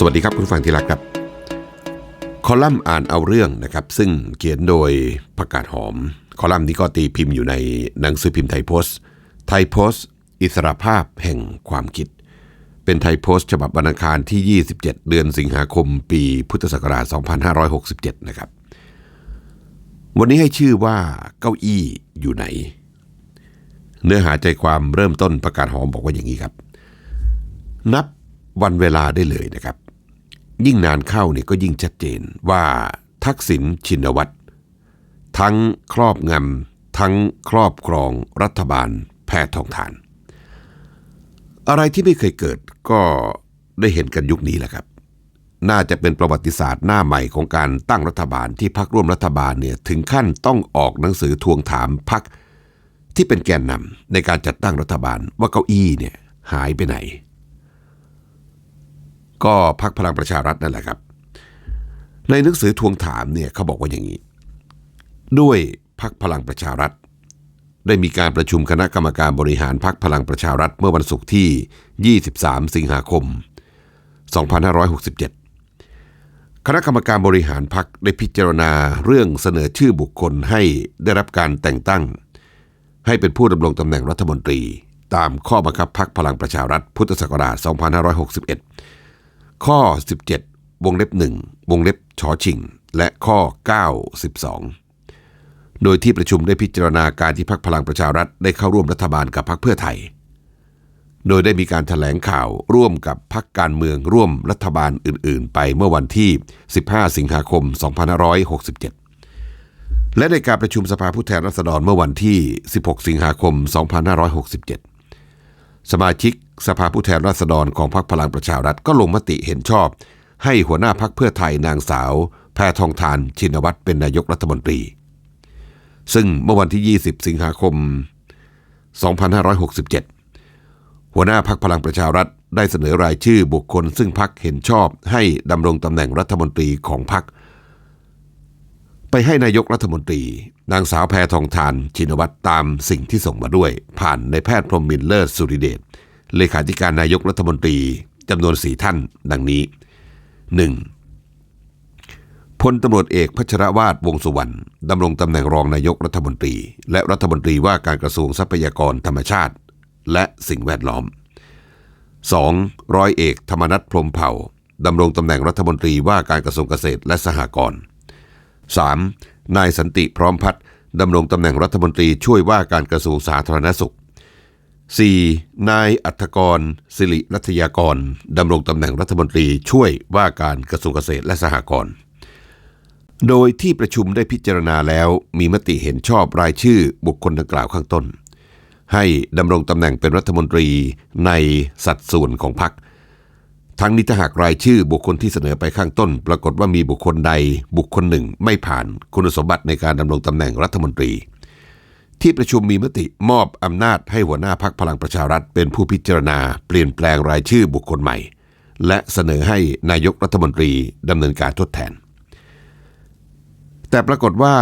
สวัสดีครับคุณฟังที่รักครับ คอลัมน์อ่านเอาเรื่องนะครับ ซึ่งเขียนโดยประกาศหอม คอลัมน์นี้ก็ตีพิมพ์อยู่ในหนังสือพิมพ์ไทยโพสต์ ไทยโพสต์ อิสรภาพแห่งความคิด เป็นไทยโพสต์ ฉบับวันอังคารที่ 27 เดือนสิงหาคม ปีพุทธศักราช 2567 นะครับ วันนี้ให้ชื่อว่าเก้าอี้อยู่ไหน เนื้อหาใจความเริ่มต้นประกาศหอมบอกว่าอย่างนี้ครับ นับวันเวลาได้เลยนะครับ ยิ่งนานเข้าเนี่ยก็ยิ่งชัดเจนว่าทักษิณชินวัตรทั้งครอบงำทั้งครอบครองรัฐบาลแพทองทาน อะไรที่ไม่เคยเกิดก็ได้เห็นกันยุคนี้แหละครับ น่าจะเป็นประวัติศาสตร์หน้าใหม่ของการตั้งรัฐบาลที่พักร่วมรัฐบาลเนี่ยถึงขั้นต้องออกหนังสือทวงถามพักที่เป็นแกนนำในการจัดตั้งรัฐบาลว่าเก้าอี้เนี่ยหายไปไหน ก็พักพลังประชารัฐนั่นแหละครับ ในหนังสือทวงถามเนี่ยเขาบอกว่าอย่างนี้ ด้วยพักพลังประชารัฐ ได้มีการประชุมคณะกรรมการบริหารพักพลังประชารัฐเมื่อวันศุกร์ที่ 23 สิงหาคม 2567 คณะกรรมการบริหารพักได้พิจารณาเรื่องเสนอชื่อบุคคลให้ได้รับการแต่งตั้ง ให้เป็นผู้ดำรงตำแหน่งรัฐมนตรี ตามข้อบังคับพักพลังประชารัฐพุทธศักราช 2561 ข้อ 17 วงเล็บ 1 วงเล็บชอชิง และข้อ92โดยที่ประชุมได้พิจารณาการที่พักพลังประชารัฐได้เข้าร่วมรัฐบาลกับพักเพื่อไทย โดยได้มีการถแถลงข่าวร่วมกับพักการเมืองร่วมรัฐบาลอื่น ๆ ไปเมื่อวันที่ 15 สิงหาคม 2567และในการประชุมสภาผู้แทนราษฎรเมื่อวันที่ 16 สิงหาคม 2567 สมาชิกสภาผู้แทนราษฎรของพรรคพลังประชารัฐก็ลงมติเห็นชอบ ให้หัวหน้าพักเพื่อไทยนางสาว แพทองทานชินวัตรเป็นนายกรัฐมนตรี ซึ่งเมื่อวันที่ 20 สิงหาคม 2567 หัวหน้าพักพลังประชารัฐได้เสนอรายชื่อบุคคลซึ่งพักเห็นชอบให้ดำรงตำแหน่งรัฐมนตรีของพัก ไปให้นายกรัฐมนตรี นางสาวแพทองทาน ชินวัตรตามสิ่งที่ส่งมาด้วย ผ่านในแพทย์พรหมมินทร์เลิศสุริเดชเลขาธิการนายกรัฐมนตรีจำนวนสี่ท่าน ดังนี้ 1. พลตำรวจเอกพัชรวาทวงสุวรรณดำรงตำแหน่งรองนายกรัฐมนตรี และรัฐมนตรีว่าการกระทรวงทรัพยากรธรรมชาติ และสิ่งแวดล้อม 2. ร้อยเอกธรรมนัฐพรหมเผ่าดำรงตำแหน่งรัฐมนตรีว่าการกระทรวงเกษตรและสหกรณ์ 3. นายสันติพร้อมพัฒน์ดำรงตำแหน่งรัฐมนตรีช่วยว่าการกระทรวงสาธารณสุข 4. นายอัธกร สิริรัตยากรดำรงตำแหน่งรัฐมนตรีช่วยว่าการกระทรวงเกษตรและสหกรณ์โดยที่ประชุมได้พิจารณาแล้วมีมติเห็นชอบรายชื่อบุคคลดังกล่าวข้างต้น ให้ดำรงตำแหน่งเป็นรัฐมนตรีในสัดส่วนของพรรค ทั้งนี้ถ้าหากรายชื่อบุคคลที่เสนอไปข้างต้น ปรากฏว่ามีบุคคลใดบุคคลหนึ่งไม่ผ่านคุณสมบัติในการดำรงตำแหน่งรัฐมนตรี ที่ประชุมมีมติมอบอำนาจให้หัวหน้าพักพลังประชารัฐ เป็นผู้พิจารณา เปลี่ยนแปลงรายชื่อบุคคลใหม่ และเสนอให้นายกรัฐมนตรีดำเนินการทดแทน แต่ปรากฏว่า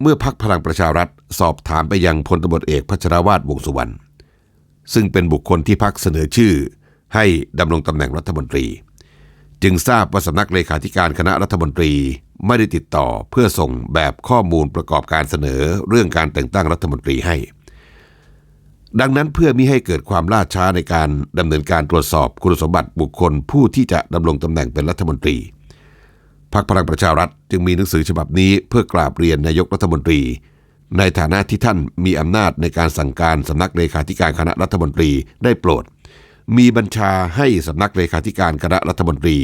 เมื่อพักพลังประชารัฐ สอบถามไปยังพลตำรวจเอกพัชรวาทวงสุวรรณซึ่งเป็นบุคคลที่พักเสนอชื่อ ให้ดำรงตำแหน่งรัฐมนตรี จึงทราบว่าสำนักเลขาธิการคณะรัฐมนตรีไม่ได้ติดต่อเพื่อส่งแบบข้อมูลประกอบการเสนอเรื่องการแต่งตั้งรัฐมนตรีให้ ดังนั้นเพื่อมิให้เกิดความล่าช้าในการดำเนินการตรวจสอบคุณสมบัติบุคคลผู้ที่จะดำรงตำแหน่งเป็นรัฐมนตรีพักพลังประชารัฐจึงมีหนังสือฉบับนี้เพื่อกราบเรียนนายกรัฐมนตรี ในฐานะที่ท่านมีอำนาจในการสั่งการสำนักเลขาธิการคณะรัฐมนตรีได้โปรด มีบัญชาให้สำนักเลขาธิการคณะรัฐมนตรี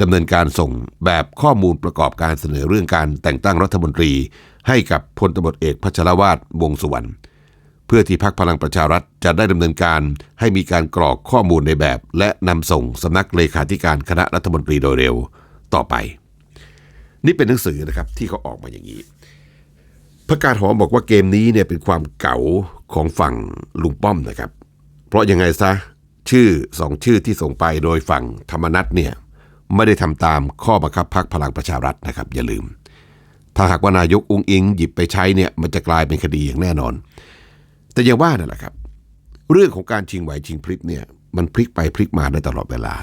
ดำเนินการส่งแบบข้อมูลประกอบการเสนอเรื่องการแต่งตั้งรัฐมนตรี ให้กับพลตำรวจเอกพัชรวาทวงสุวรรณเพื่อที่พักพลังประชารัฐจะได้ดำเนินการให้มีการกรอกข้อมูลในแบบ และนำส่งสำนักเลขาธิการคณะรัฐมนตรีโดยเร็วต่อไป นี่เป็นหนังสือนะครับที่เขาออกมาอย่างนี้ประกาศหอมบอกว่าเกมนี้เนี่ยเป็นความเก๋าของฝั่งลุงป้อมนะครับ เพราะยังไงซะ ชื่อสองชื่อที่ส่งไปโดยฝั่งธรรมนัตเนี่ยไม่ได้ทำตามข้อบังคับพักพลังประชารัฐนะครับ อย่าลืม ถ้าหากว่านายกอุ้งอิงหยิบไปใช้เนี่ยมันจะกลายเป็นคดีอย่างแน่นอน แต่อย่างว่านั่นแหละครับ เรื่องของการชิงไหวชิงพลิบเนี่ยมันพลิกไปพลิกมาได้ตลอดเวลา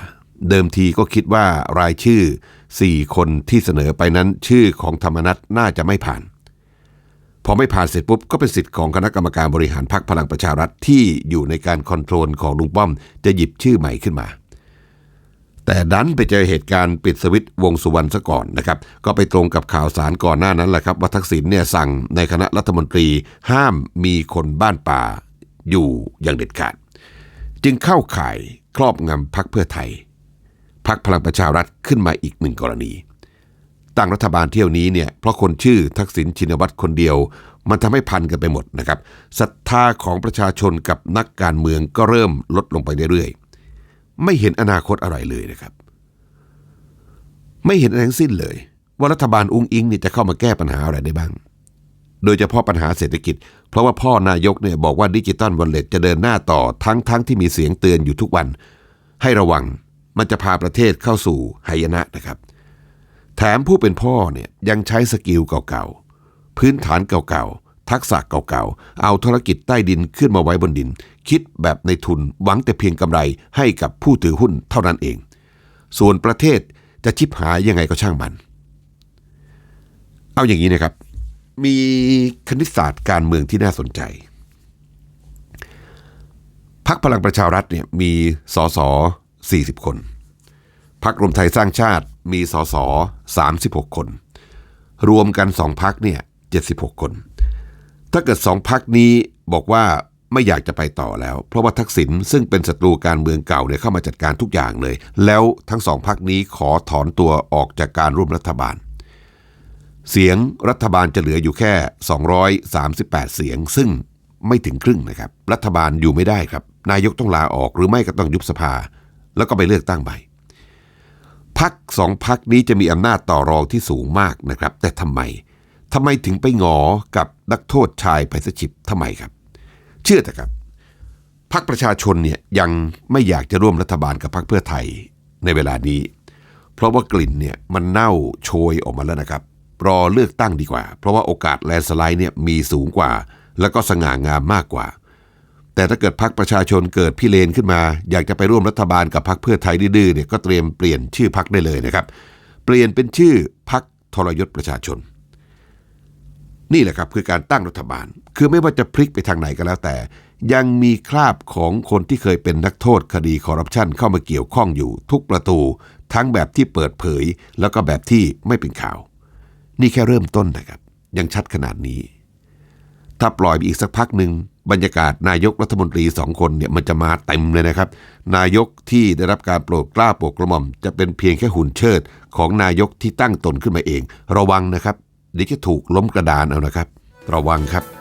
เดิมทีก็คิดว่ารายชื่อ 4 คนที่เสนอไปนั้นชื่อของธรรมนัตน่าจะไม่ผ่าน อไม่ผ่านเสร็จปุ๊บก็เป็นสิทธิ์ของคณะกรรมการบริหารพรรคพลังประชารัฐที่อยู่ในการคอนโทรลของลุงป้อม จะหยิบชื่อใหม่ขึ้นมา แต่ดันไปเจอเหตุการณ์ปิดสวิตช์วงสุวรรณซะก่อนนะครับ ก็ไปตรงกับข่าวสารก่อนหน้านั้นแหละครับว่าทักษิณเนี่ยสั่งในคณะรัฐมนตรีห้ามมีคนบ้านป่าอยู่อย่างเด็ดขาด จึงเข้าข่ายครอบงำพักเพื่อไทยพักพลังประชารัฐขึ้นมาอีกหนึ่งกรณี ตั้งรัฐบาลเที่ยวนี้เนี่ยเพราะคนชื่อทักษิณชินวัตรคนเดียว มันทำให้พันกันไปหมดนะครับศรัทธาของประชาชนกับนักการเมืองก็เริ่มลดลงไปเรื่อยๆ ไม่เห็นอนาคตอะไรเลยนะครับ ไม่เห็นอะไรทั้งสิ้นเลย ว่ารัฐบาลอุ้งอิงนี่จะเข้ามาแก้ปัญหาอะไรได้บ้าง โดยเฉพาะปัญหาเศรษฐกิจ เพราะว่าพ่อนายกเนี่ยบอกว่าดิจิตอลวอลเล็ตจะเดินหน้าต่อทั้งทั้งที่มีเสียงเตือนอยู่ทุกวัน ให้ระวังมันจะพาประเทศเข้าสู่หายนะนะครับ แถมผู้เป็นพ่อเนี่ยยังใช้สกิลเก่าๆ พื้นฐานเก่าๆ ทักษะเก่าๆ เอาธุรกิจใต้ดินขึ้นมาไว้บนดิน คิดแบบในทุนหวังแต่เพียงกำไรให้กับผู้ถือหุ้นเท่านั้นเอง ส่วนประเทศจะชิบหายยังไงก็ช่างมัน เอาอย่างนี้นะครับ มีคณิตศาสตร์การเมืองที่น่าสนใจพักพลังประชารัฐเนี่ยมีสอสอ40 คน พักรวมไทยสร้างชาติมีสส36 คน รวมกันสองพักเนี่ย76 คน ถ้าเกิดสองพักนี้บอกว่าไม่อยากจะไปต่อแล้ว เพราะว่าทักษิณซึ่งเป็นศัตรูการเมืองเก่าเนี่ยเข้ามาจัดการทุกอย่างเลย แล้วทั้งสองพักนี้ขอถอนตัวออกจากการร่วมรัฐบาล เสียงรัฐบาลจะเหลืออยู่แค่ 238 เสียง ซึ่งไม่ถึงครึ่งนะครับ รัฐบาลอยู่ไม่ได้ครับ นายกต้องลาออกหรือไม่ก็ต้องยุบสภา แล้วก็ไปเลือกตั้งใหม่ พักสองพักนี้จะมีอำนาจต่อรองที่สูงมากนะครับ แต่ทำไมทำไมถึงไปงอกับนักโทษชายไพศชิปทำไมครับ เชื่อแต่ครับพักประชาชนเนี่ยยังไม่อยากจะร่วมรัฐบาลกับพักเพื่อไทยในเวลานี้ เพราะว่ากลิ่นเนี่ยมันเน่าโชยออกมาแล้วนะครับ รอเลือกตั้งดีกว่า เพราะว่าโอกาสแลนสไลด์เนี่ยมีสูงกว่า แล้วก็สง่างามมากกว่า แต่ถ้าเกิดพักประชาชนเกิดพี่เลนขึ้นมา อยากจะไปร่วมรัฐบาลกับพักเพื่อไทยดื้อเนี่ยก็เตรียมเปลี่ยนชื่อพักได้เลยนะครับ เปลี่ยนเป็นชื่อพักทรยศประชาชน นี่แหละครับคือการตั้งรัฐบาล คือไม่ว่าจะพลิกไปทางไหนก็แล้วแต่ ยังมีคราบของคนที่เคยเป็นนักโทษคดีคอร์รัปชันเข้ามาเกี่ยวข้องอยู่ทุกประตู ทั้งแบบที่เปิดเผย แล้วก็แบบที่ไม่เป็นข่าว นี่แค่เริ่มต้นนะครับ ยังชัดขนาดนี้ ถ้าปล่อยไปอีกสักพักหนึ่ง บรรยากาศนายกรัฐมนตรีสองคนเนี่ยมันจะมาเต็มเลยนะครับ นายกที่ได้รับการโปรดกล้าโปรดกระหม่อม จะเป็นเพียงแค่หุ่นเชิด ของนายกที่ตั้งตนขึ้นมาเอง ระวังนะครับเดี๋ยวจะถูกล้มกระดานเอานะครับ ระวังครับ